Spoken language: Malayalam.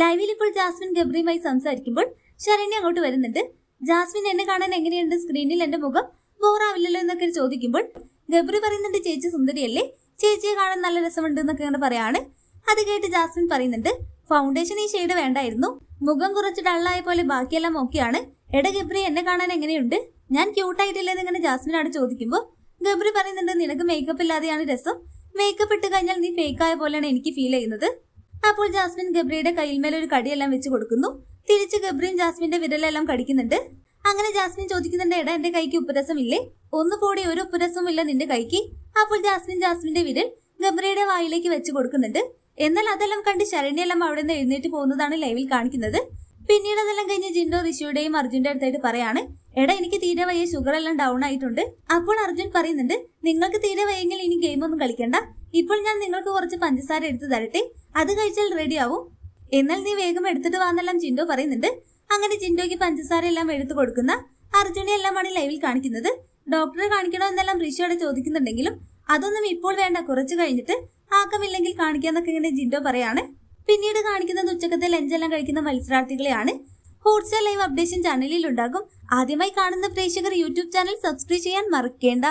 ലൈവിൽ ഇപ്പോൾ ജാസ്മിൻ ഗബ്രിയുമായി സംസാരിക്കുമ്പോൾ ശരണ്യ അങ്ങോട്ട് വരുന്നുണ്ട്. ജാസ്മിൻ എന്നെ കാണാൻ എങ്ങനെയുണ്ട്? സ്ക്രീനിൽ എന്റെ മുഖം ബോറാവില്ലല്ലോ എന്നൊക്കെ ചോദിക്കുമ്പോൾ ഗബ്രി പറയുന്നുണ്ട് ചേച്ചി സുന്ദരിയല്ലേ? ചേച്ചിയെ കാണാൻ നല്ല രസമുണ്ട് എന്നൊക്കെ അങ്ങനെ പറയാണ്. അത് കേട്ട് ജാസ്മിൻ പറയുന്നുണ്ട് ഫൗണ്ടേഷൻ ഈ ഷെയ്ഡ് വേണ്ടായിരുന്നു. മുഖം കുറച്ച് ഡള്ളായ പോലെ ബാക്കിയെല്ലാം ഓക്കെയാണ്. എടാ ഗബ്രി എന്നെ കാണാൻ എങ്ങനെയുണ്ട്? ഞാൻ ക്യൂട്ടായിട്ടില്ലെന്ന് ഇങ്ങനെ ജാസ്മിനോട് ചോദിക്കുമ്പോൾ ഗബ്രി പറയുന്നുണ്ട് നിനക്ക് മേക്കപ്പ് ഇല്ലാതെയാണ് രസം. മേക്കപ്പ് ഇട്ട് കഴിഞ്ഞാൽ നീ ഫേക്ക് ആയ പോലെയാണ് എനിക്ക് ഫീൽ ചെയ്യുന്നത്. അപ്പോൾ ജാസ്മിൻ ഗബ്രിയുടെ കയ്യിൽമേൽ ഒരു കടിയെല്ലാം വെച്ച് കൊടുക്കുന്നു. തിരിച്ച് ഗബ്രിയും ജാസ്മിന്റെ വിരലെല്ലാം കടിക്കുന്നുണ്ട്. അങ്ങനെ ജാസ്മിൻ ചോദിക്കുന്നുണ്ട് എടാ എന്റെ കൈക്ക് ഉപ്പുരസം ഇല്ലേ ഒന്ന് കൂടി ഒരു ഉപ്പുരസവും ഇല്ല നിന്റെ കൈക്ക്. അപ്പോൾ ജാസ്മിൻ ജാസ്മിന്റെ വിരൽ ഗബ്രിയുടെ വായിലേക്ക് വെച്ച് കൊടുക്കുന്നുണ്ട്. എന്നാൽ അതെല്ലാം കണ്ട് ശരണ്യെല്ലാം അവിടെ നിന്ന് എഴുന്നേറ്റ് പോകുന്നതാണ് ലൈവിൽ കാണിക്കുന്നത്. പിന്നീട് അതെല്ലാം കഴിഞ്ഞ് ജിൻഡോ ഋഷിയുടെയും അർജുന്റെ അടുത്തായിട്ട് പറയാണ് എടാ എനിക്ക് തീരെ വയ്യ ഷുഗർ എല്ലാം ഡൗൺ ആയിട്ടുണ്ട്. അപ്പോൾ അർജുൻ പറയുന്നുണ്ട് നിങ്ങൾക്ക് തീരെ വയ്യെങ്കിൽ ഇനി ഗെയിം ഒന്നും കളിക്കണ്ട. ഇപ്പോൾ ഞാൻ നിങ്ങൾക്ക് കുറച്ച് പഞ്ചസാര എടുത്തു തരട്ടെ? അത് കഴിച്ചാൽ റെഡി ആവും. എന്നാൽ നീ വേഗം എടുത്തിട്ട് വാന്നെല്ലാം ചിൻഡോ പറയുന്നുണ്ട്. അങ്ങനെ ചിൻഡോയ്ക്ക് പഞ്ചസാര എല്ലാം എടുത്തു കൊടുക്കുന്ന അർജുനെ എല്ലാമാണ് ലൈവിൽ കാണിക്കുന്നത്. ഡോക്ടറെ കാണിക്കണോ എന്നെല്ലാം ഋഷിയോടെ ചോദിക്കുന്നുണ്ടെങ്കിലും അതൊന്നും ഇപ്പോൾ വേണ്ട. കുറച്ച് കഴിഞ്ഞിട്ട് ആക്കമില്ലെങ്കിൽ കാണിക്കാന്നൊക്കെ ഇങ്ങനെ ജിൻഡോ പറയാണ്. പിന്നീട് കാണിക്കുന്നത് ഉച്ചക്കത്തെ ലഞ്ചെല്ലാം കഴിക്കുന്ന മത്സരാർത്ഥികളെയാണ്. ഹോട്ട്സ്റ്റാർ ലൈവ് അപ്ഡേഷൻ ചാനലിൽ ഉണ്ടാകും. ആദ്യമായി കാണുന്ന പ്രേക്ഷകർ യൂട്യൂബ് ചാനൽ സബ്സ്ക്രൈബ് ചെയ്യാൻ മറക്കേണ്ട.